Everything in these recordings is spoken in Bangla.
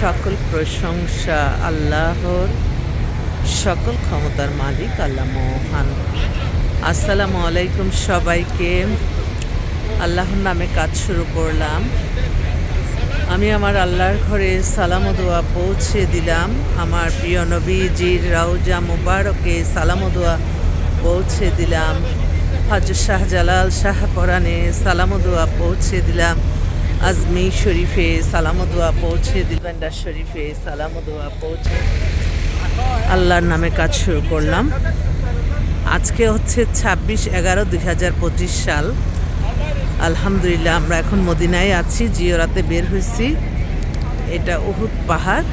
সকল প্রশংসা আল্লাহর, সকল ক্ষমতার মালিক আল্লাহ মহান। আসসালামু আলাইকুম সবাইকে। আল্লাহর নামে কাজ শুরু করলাম। আমি আমার আল্লাহর ঘরে সালাম দোয়া পৌঁছে দিলাম। আমার প্রিয় নবীজির রাউজা মুবারকে সালাম দোয়া পৌঁছে দিলাম। হাজর শাহজালাল শাহ পরানে সালাম দোয়া পৌঁছে দিলাম। আজমি শরীফে সালাম ও দোয়া পৌঁছে দিলাম শরীফে সালাম ও দোয়া পৌঁছে। আল্লাহর নামে কাজ শুরু করলাম। আজকে হচ্ছে ছাব্বিশ এগারো দুই হাজার পঁচিশ সাল। আলহামদুলিল্লাহ, আমরা এখন মদিনায় আছি, জিওরাতে বের হয়েছি। এটা উহুদ পাহাড়।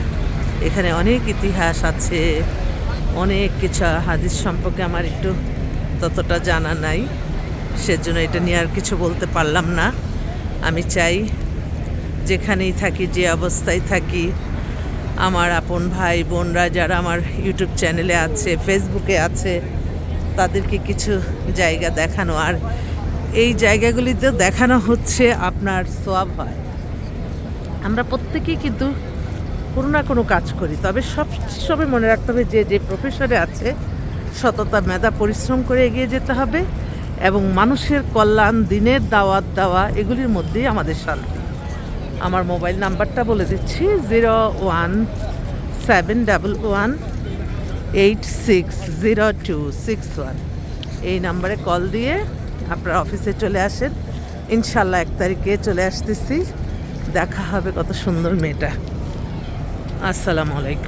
এখানে অনেক ইতিহাস আছে, অনেক কিছু হাদিস সম্পর্কে আমার একটু ততটা জানা নাই। সেজন্য এটা নিয়ে আর কিছু বলতে পারলাম না। আমি চাই যেখানেই থাকি, যে অবস্থায় থাকি, আমার আপন ভাই, বোনরা যারা আমার ইউটিউব চ্যানেলে আছে, ফেসবুকে আছে, তাদেরকে কিছু জায়গা দেখানো। আর এই জায়গাগুলিতে দেখানো হচ্ছে আপনার সোয়াব হয়। আমরা প্রত্যেকেই কিন্তু কোনো না কোনো কাজ করি, তবে সব সময় মনে রাখতে হবে যে যে প্রফেশনে আছে, সততা, মেধা, পরিশ্রম করে এগিয়ে যেতে হবে এবং মানুষের কল্যাণ, দিনের দাওয়াত দেওয়া, এগুলির মধ্যেই আমাদের শান্তি। আমার মোবাইল নাম্বারটা বলে দিচ্ছি, zero one seven double one eight six zero two six one. এই নাম্বারে কল দিয়ে আপনার অফিসে চলে আসেন। ইনশাল্লাহ এক তারিখে চলে আসতেছি। দেখা হবে কত সুন্দর মেয়েটা। আসসালামু আলাইকুম।